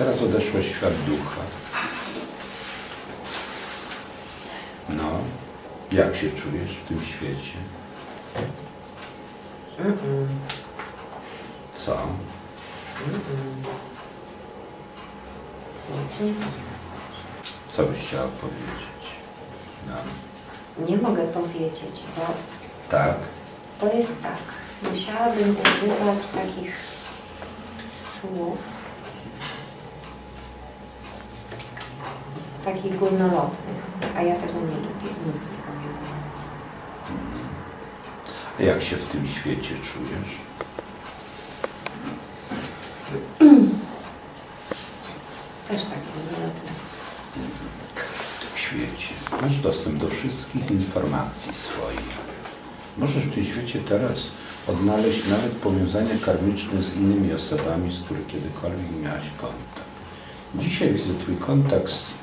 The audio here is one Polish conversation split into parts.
Teraz odeszłeś w świat ducha. No, jak się czujesz w tym świecie? Co? Nic nie. Co byś chciała powiedzieć? No. Nie mogę powiedzieć, bo Tak? to jest tak. Musiałabym używać takich słów, takich górnolotnych, a ja tego nie lubię, nic nie powiem. A jak się w tym świecie czujesz? Też górnolotne. W tym świecie masz dostęp do wszystkich informacji swoich. Możesz w tym świecie teraz odnaleźć nawet powiązania karmiczne z innymi osobami, z których kiedykolwiek miałaś kontakt. Dzisiaj widzę Twój kontakt z,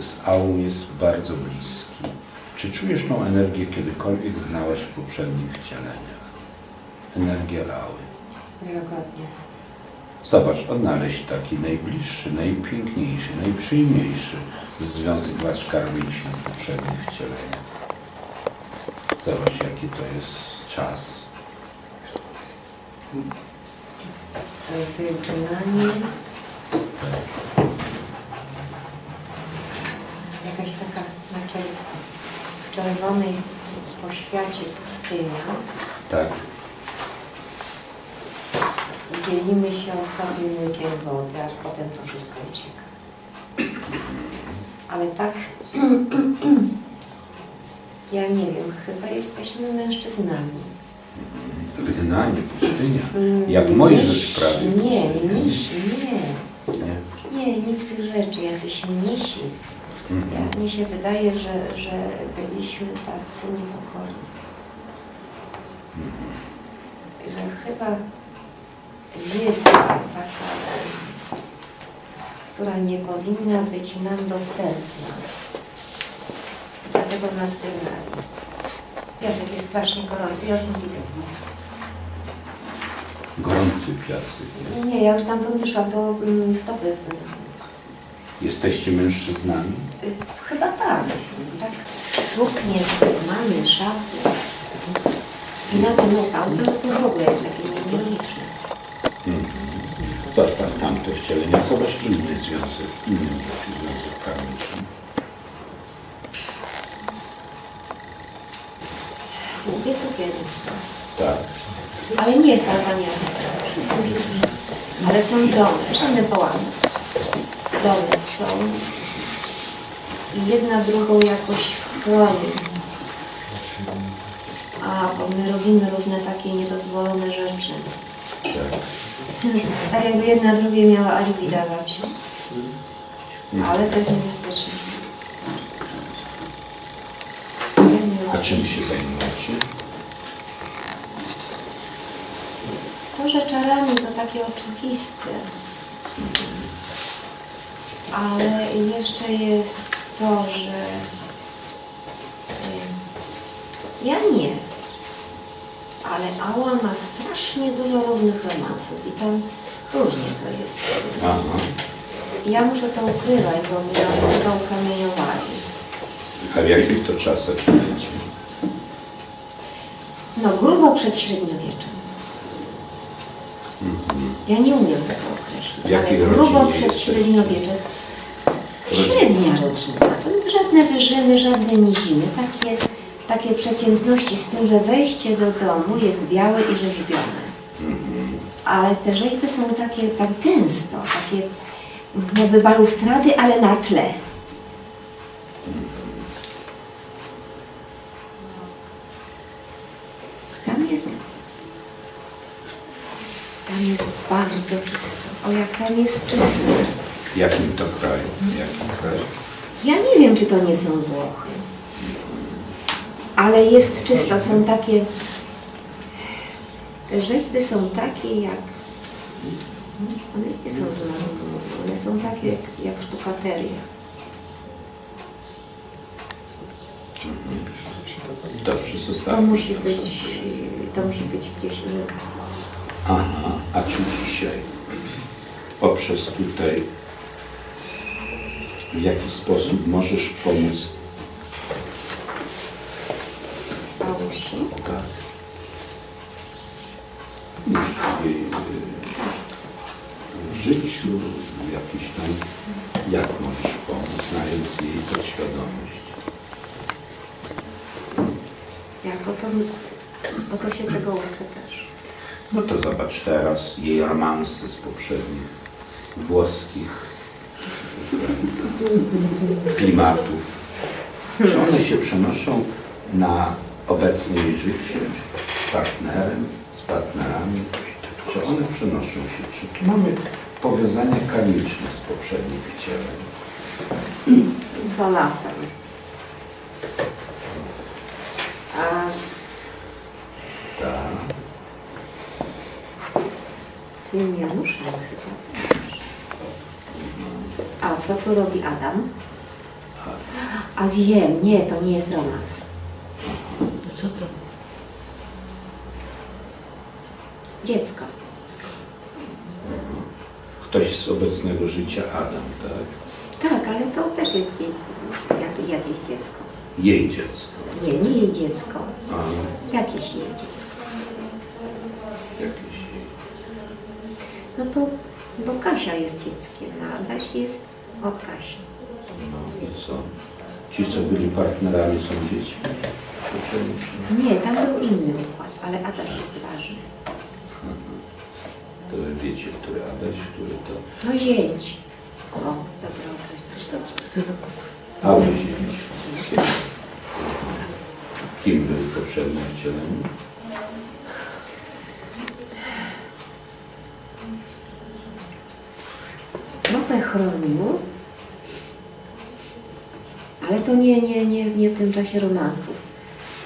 z Aum jest bardzo bliski. Czy czujesz tą energię kiedykolwiek znałaś w poprzednich wcieleniach? Energię Ały. Wielokrotnie. Zobacz, odnaleźć taki najbliższy, najpiękniejszy, najprzyjemniejszy związek wasz karmiczny w poprzednich wcieleniach. Zobacz, jaki to jest czas. Wygnanie. Jakaś taka na czer- w czerwonej poświacie pustynia. Tak, dzielimy się ostatnim łykiem wody, aż potem to wszystko ucieka. Ale tak, ja nie wiem, chyba jesteśmy mężczyznami. wygnanie, pustynia. Mm, Jak Mojżesz prawie. Nie, mnisi, nie. Nie? Nie, nic z tych rzeczy, jacyś mnisi. Mhm. Ja, mi się wydaje, że, że byliśmy tacy niepokorni. Że chyba wiedza taka, która nie powinna być nam dostępna. Dlatego nas wygnali. Piasek jest strasznie gorący, ja już nie widzę. Gorący piasek. Nie? Nie, ja już tamtąd wyszłam, to mm, stopy. Jesteście mężczyznami? y, Chyba tak. tak. Suknie, mamy, szafy. I na ten lokal to, w ogóle jest takie nieliczne. Mhm. Zostaw tamte wcielenia, zobacz inny związek, inny związek karmiczny. Mówię cukierki. Tak. Ale nie farba miasta. Ale są domy, żadne pałace. Domy są. I jedna drugą jakoś chroni. A, bo my robimy różne takie niedozwolone rzeczy. tak. Tak jakby jedna drugiej miała alibi dawać. Ale to jest niebezpieczne. A czym się zajmujecie? To, że czarami to takie oczywiste. Ale jeszcze jest to, że ja nie. Ale Ała ma strasznie dużo różnych romansów i tam różnie to jest. Aha. Ja muszę to ukrywać, bo mnie nas to ukamieniowali. A w jakich to czasach żyjecie? No grubo przed średniowieczem. Ja nie umiem tego określić, ale grubo przed średniowieczem. Żadne wyżyny, żadne niziny. Takie, takie przeciętności z tym, że wejście do domu jest białe i rzeźbione. Ale te rzeźby są takie tak gęsto, takie jakby balustrady, ale na tle. Tam jest tam jest bardzo czysto. O, jak tam jest czysto. W jakim to kraju? W jakim kraju? Ja nie wiem, czy to nie są Włochy. Ale jest czysto. Są takie... Te rzeźby są takie jak... One nie są z marmuru. One są takie jak, jak sztukateria. Dobrze, To zostawmy. musi to być... To musi być gdzieś... Aha, a czy dzisiaj poprzez tutaj W jaki sposób możesz pomóc Mamusi. tak, już w jej y, życiu, jakiś tam, jak możesz pomóc, znając jej podświadomość. Jak, bo to, bo to się tego uczy też. No to zobacz teraz jej romanse z poprzednich włoskich klimatów. Czy one się przenoszą na obecne jej życie z partnerem, z partnerami? Czy one przenoszą się? Czy tu mamy powiązania karmiczne z poprzednich wcieleń? Z Olafem. A z Tak. tym Januszem chyba co tu robi Adam? A wiem, nie, to nie jest romans. Co to? Dziecko. Ktoś z obecnego życia, Adam, tak? Tak, ale to też jest jej, jak, jakieś dziecko. Jej dziecko. Nie, nie jej dziecko. A Jakieś jej dziecko. jakieś jej. No to, bo Kasia jest dzieckiem, a Adaś jest od Kasi. No i co? Ci, co byli partnerami, są dziećmi? Poprzednich? Nie, tam był inny układ, ale Adaś jest ważny. To wiecie, który Adaś, który to... No zięć. O, dobra określenie. Co za pokój? Aby zięć. Kim był poprzednim wcieleniu? Trochę chronił, ale to nie, nie, nie, nie w tym czasie romansów.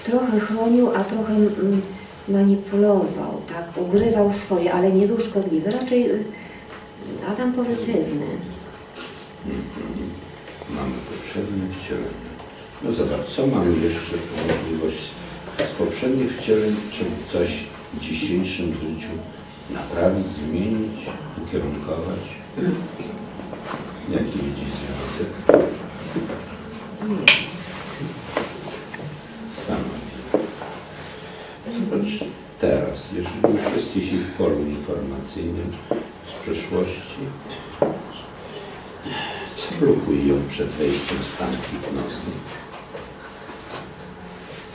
Trochę chronił, a trochę mm, manipulował, tak, ugrywał swoje, ale nie był szkodliwy, raczej y, Adam pozytywny. Mamy poprzednie wcielenie. No zobacz, co mamy jeszcze możliwość z poprzednich wcieleń, czy coś w dzisiejszym życiu naprawić, zmienić, ukierunkować? Jaki widzi związek? Sama. Zobacz teraz, jeżeli już jesteś w polu informacyjnym z przeszłości, co blokuje ją przed wejściem w stan hipnozy?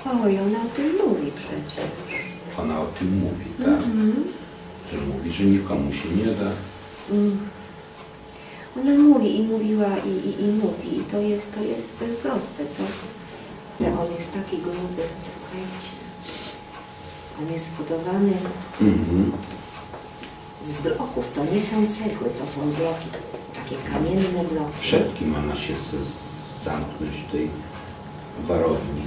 Oj, ona o tym mówi przecież. Ona o tym mówi, tak? Że mówi, że nikomu się nie da. Mm. Ona mówi i mówiła i, i, i mówi. I to jest, to jest y, proste. To... Ale on jest taki gruby, słuchajcie. On jest zbudowany Mhm. z bloków. To nie są cegły, to są bloki, takie kamienne bloki. Przed kim ona się zamknąć w tej warowni?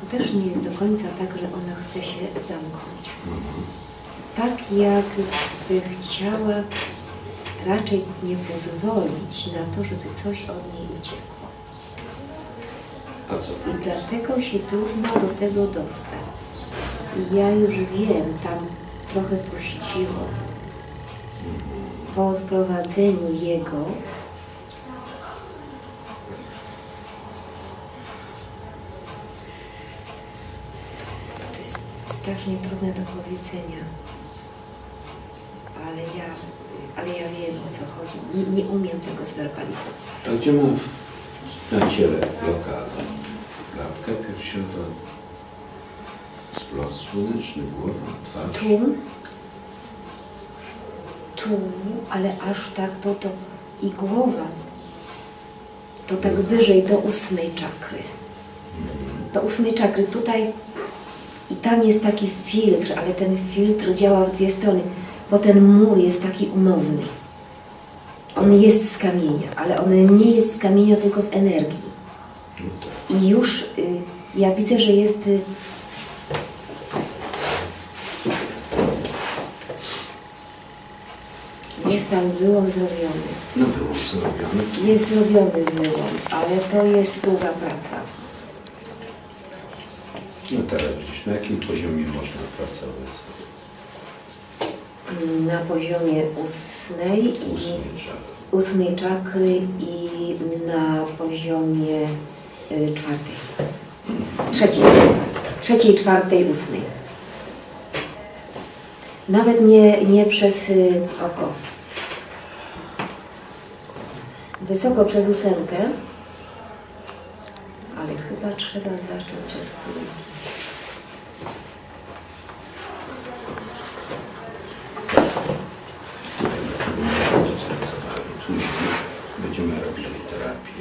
To też nie jest do końca tak, że ona chce się zamknąć. Mhm. Tak jakby chciała raczej nie pozwolić na to, żeby coś od niej uciekło. I dlatego się trudno do tego dostać. I ja już wiem, tam trochę puściło. Po odprowadzeniu jego to jest strasznie trudne do powiedzenia. Ale ja, ale ja wiem o co chodzi. Nie, nie umiem tego zwerbalizować. A gdzie ma w- na ciele blokada? Klatka piersiowa, splot słoneczny, głowa, twarz. Tu, tu, ale aż tak to, to i głowa, to tak wyżej do ósmej czakry. Do ósmej czakry, tutaj i tam jest taki filtr, ale ten filtr działa w dwie strony, bo ten mur jest taki umowny. On jest z kamienia, ale on nie jest z kamienia, tylko z energii. No tak. I już y, ja widzę, że jest y, jest tam wyłom zrobiony. No było zrobione. Jest zrobiony wyłom, ale to jest długa praca. No teraz widzisz, na jakim poziomie można pracować? Na poziomie ósmej i Ósmy czak. ósmej czakry i na poziomie y, czwartej. Trzeciej. Trzeciej, czwartej, ósmej. Nawet nie, nie przez y, oko. Wysoko przez ósemkę, ale chyba zacząć od trójki. Będziemy robili terapię.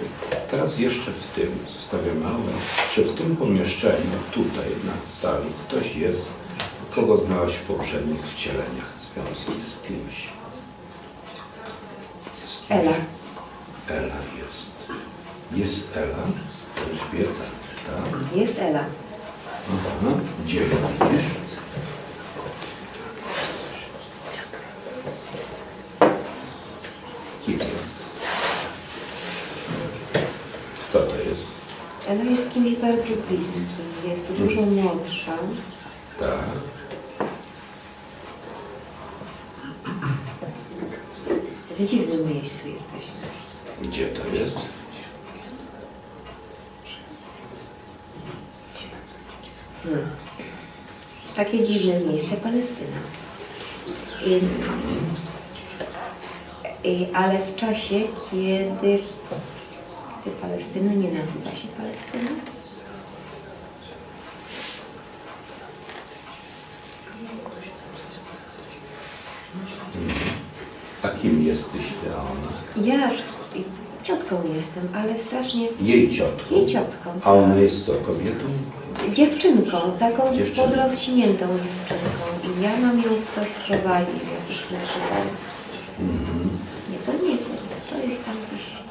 Teraz jeszcze w tym, zostawiam małe, czy w tym pomieszczeniu, tutaj na sali, ktoś jest, kogo znałaś w poprzednich wcieleniach, związki z kimś. Z kimś. Ela. Ela jest. Jest Ela? Elżbieta, tak? Jest Ela. Aha. Gdzie ją widzisz? Kim jest? Kto to jest? Ela jest kimś bardzo bliskim, jest dużo młodsza. Tak. W dziwnym miejscu jesteśmy. Gdzie to jest? Hmm. Takie dziwne miejsce, Palestyna. I, i, ale w czasie, kiedy, kiedy Palestyna nie nazywa się Palestyna, A kim jesteś ty, ona? ja ciotką jestem, ale strasznie Jej ciotką. jej ciotką. A ona jest to kobietą? Dziewczynką, taką Dziewczynką. podrośniętą dziewczynką. I ja mam ją w coś prowadzić, w jakiś naczyń. Nie, to nie jest to jest tam gdzieś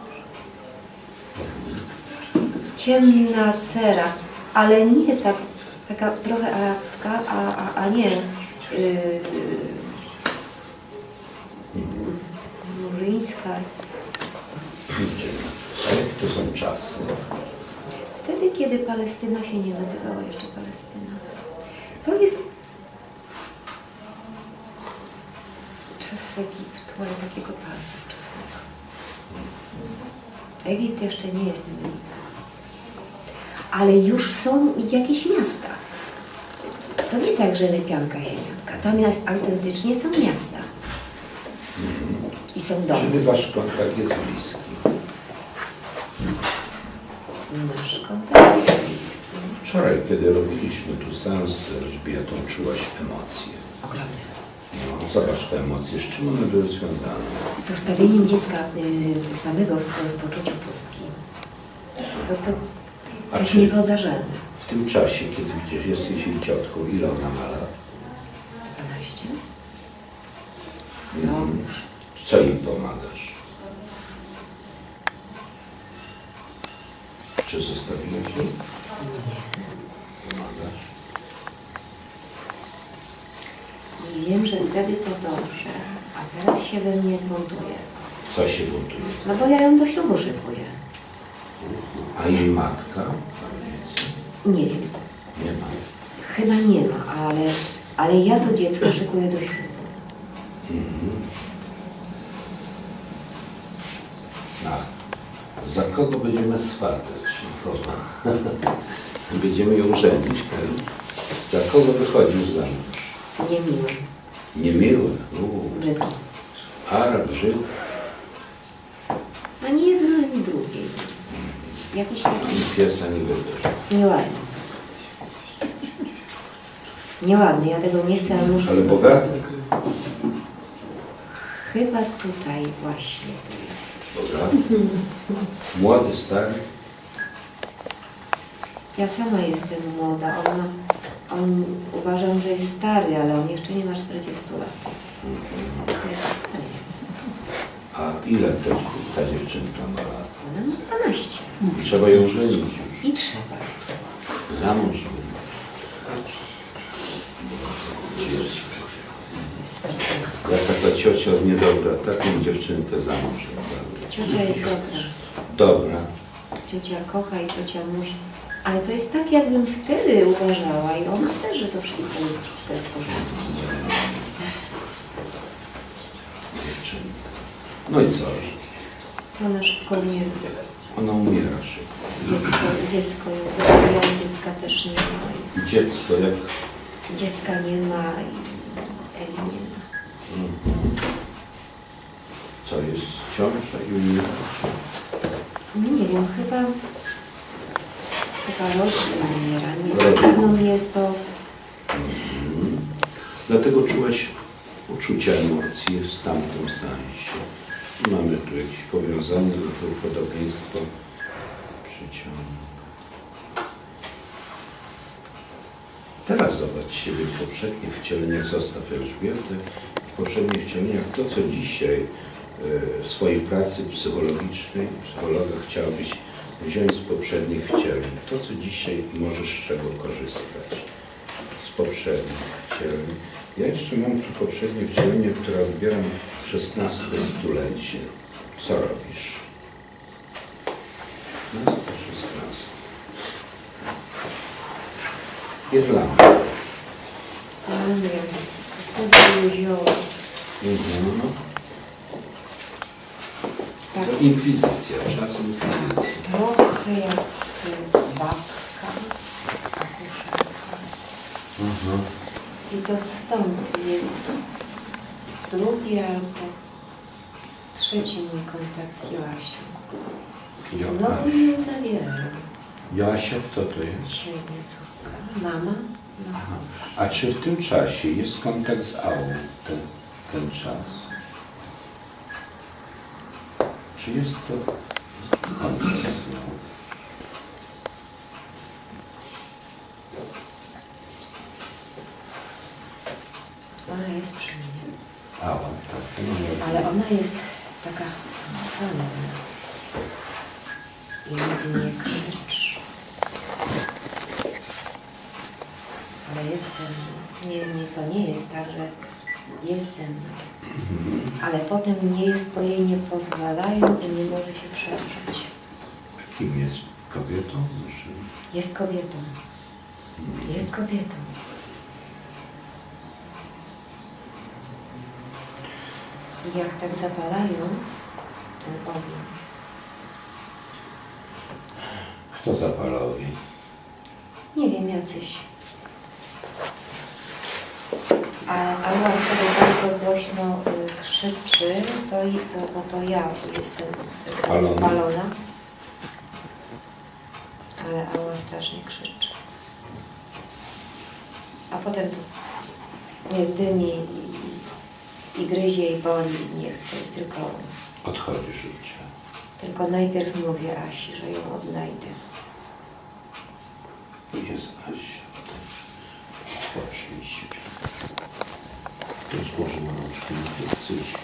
ciemna cera, ale nie tak, taka trochę arabska, a, a, a nie yy, murzyńska. Jakie to są czasy? Kiedy Palestyna się nie nazywała jeszcze Palestyna. To jest czas Egiptu, ale takiego bardzo wczesnego. Egipt jeszcze nie jest Egipt. Ale już są jakieś miasta. To nie tak, że lepianka ziemianka. Tam jest, autentycznie są miasta. I są domy. Czyli wasz kontakt jest bliski. Nasz kontakt bliski. Wczoraj, kiedy robiliśmy tu sens z Elżbietą, czułaś emocje. Ogromny. No, zobacz te emocje, z czym one były związane? Zostawieniem dziecka y, samego w, w poczuciu pustki. To, to, A to jest czy- niewyobrażalne. W tym czasie, kiedy gdzieś jesteś jej ciotką, ile ona ma lat? 12. Mm. Co jej pomagasz? Czy zostawiłeś ją? Pomagasz? I wiem, że wtedy to dobrze, a teraz się we mnie buntuje. Co się buntuje? No bo ja ją do ślubu szykuję. A jej matka? Nie wiem. Nie ma. Chyba nie ma, ale, ale ja to dziecko szykuję do ślubu. Ach, za kogo będziemy swatać? będziemy ją żenić, tak? Za kogo wychodził za mąż? Niemiły. Niemiły. Uuu. Brzydko. Arab, Żyd. Ani jedno, ani drugie. Jakiś taki Ani pies, ani wydrz. nieładny. Nieładny, ja tego nie chcę, ale muszę... Ale bogaty. Chyba tutaj właśnie to jest. Bogaty. Młody, stary. Ja sama jestem młoda. On, ma, on uważam, że jest stary, ale on jeszcze nie ma 40 lat. Jest stary. A ile ta, ta dziewczynka ma lat? Ona ma 12. Trzeba ją żenić już. I trzeba. Za mąż. Jaka ta ciocia niedobra, taką dziewczynkę za mąż. Ciocia jest dobra. Dobra. Ciocia kocha i ciocia musi. Ale to jest tak, jakbym wtedy uważała i ona też, że to wszystko jest wszystko w porządku. Dziewczynka. No i co? Ona szybko nie... Ona umiera szybko. Dziecko, dziecko, ja dziecka też nie ma. Dziecko jak... Dziecka nie ma i Eli nie ma. Co jest ciąża i umiera? Nie wiem, chyba... Chyba rośnie umiera. Nie, Rośnie. na pewno nie jest to... Dlatego czułaś uczucia emocji w tamtym sensie. Mamy tu jakieś powiązanie, tego podobieństwo przyciąga. Teraz zobacz siebie w poprzednich wcieleniach, zostaw Elżbietę, w poprzednich wcieleniach to, co dzisiaj e, w swojej pracy psychologicznej, psychologa chciałbyś wziąć z poprzednich wcieleń. To, co dzisiaj możesz z czego korzystać z poprzednich wcieleń. Ja jeszcze mam tu poprzednie wcielenie, które odbieram 16 stulecie. Co robisz? 15, 16. Irlandia. Ja nie wiem. To jezioro. Mhm. Tak, To inkwizycja, czas inkwizycji. trochę jak babka, akuszerka. Mhm. I to stąd jest drugi albo trzeci mój kontakt z Joasią. I znowu mnie zawierają. Joasia, kto to jest? Średnia córka. Mama? No. Aha. A czy w tym czasie jest kontakt z Aą, ten, ten czas? Czy jest to? Ona jest przy mnie. Ała, tak. No, Ale ona jest taka senna. I mówi nie krzycz. Ale jest senna. Nie, nie, to nie jest tak, że jest senna. Ale potem nie jest, bo jej nie pozwalają i nie może się przeżyć. Kim jest? Kobietą? Mężczyzną? Jest kobietą. Jest kobietą. I jak tak zapalają ten ogień, Kto zapala ogień? nie wiem, jacyś. A Ała wtedy bardzo głośno y, krzyczy, to, to, bo to ja jestem y, Palona. palona. Ale Ała strasznie krzyczy. A potem tu jest dym i, i, gryzie i boli i nie chce, tylko, Odchodzi życie. tylko najpierw mówię Asi, że ją odnajdę. Jest Asia. Pocznij śpi. Ktoś złożył rączkę na plecy i